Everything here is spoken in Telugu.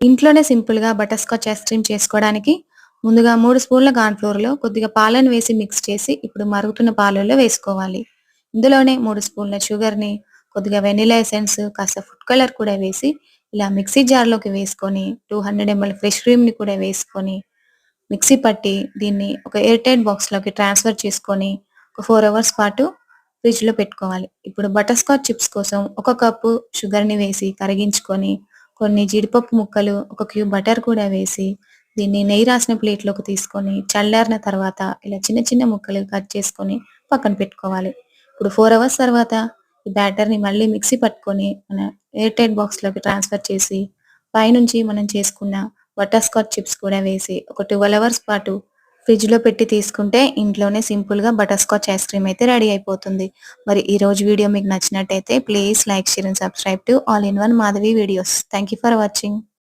ఇంట్లోనే సింపుల్‌గా బటర్ స్కాచ్ ఐస్ క్రీమ్ చేసుకోవడానికి ముందుగా మూడు స్పూన్ల కార్న్ కొద్దిగా పాలను వేసి మిక్స్ చేసి ఇప్పుడు మరుగుతున్న పాలల్లో వేసుకోవాలి. ఇందులోనే మూడు స్పూన్ల షుగర్‌ని, కొద్దిగా వెనిలా ఎసెన్స్, కాస్త ఫుడ్ కలర్ కూడా వేసి ఇలా మిక్సీ జార్‌లోకి వేసుకొని 200 ఎంఎల్ ఫ్రెష్ క్రీమ్‌ని కూడా వేసుకొని మిక్సీ పట్టి దీన్ని ఒక ఎయిర్ టైట్ బాక్స్‌లోకి ట్రాన్స్‌ఫర్ చేసుకొని ఒక ఫోర్ అవర్స్ పాటు ఫ్రిడ్జ్‌లో పెట్టుకోవాలి. ఇప్పుడు బటర్ స్కాచ్ చిప్స్ కోసం ఒక కప్పు షుగర్‌ని వేసి కరిగించుకొని కొన్ని జీడిపప్పు ముక్కలు, ఒక క్యూబ్ బటర్ కూడా వేసి దీన్ని నెయ్యి రాసిన ప్లేట్‌లోకి తీసుకొని చల్లారిన తర్వాత ఇలా చిన్న చిన్న ముక్కలు కట్ చేసుకొని పక్కన పెట్టుకోవాలి. ఇప్పుడు ఫోర్ అవర్స్ తర్వాత ఈ బ్యాటర్‌ని మళ్ళీ మిక్సీ పట్టుకొని మన ఎయిర్ టైట్ బాక్స్‌లోకి ట్రాన్స్‌ఫర్ చేసి పైనుంచి మనం చేసుకున్న బటర్ స్కాచ్ చిప్స్ కూడా వేసి ఒక 12 అవర్స్ పాటు ఫ్రిడ్జ్‌లో పెట్టి తీసుకుంటే ఇంట్లోనే సింపుల్‌గా బటర్ స్కాచ్ ఐస్ క్రీమ్ అయితే రెడీ అయిపోతుంది. మరి ఈ రోజు వీడియో మీకు నచ్చినట్టయితే please like, share and subscribe to all in one Madhavi videos. Thank you for watching.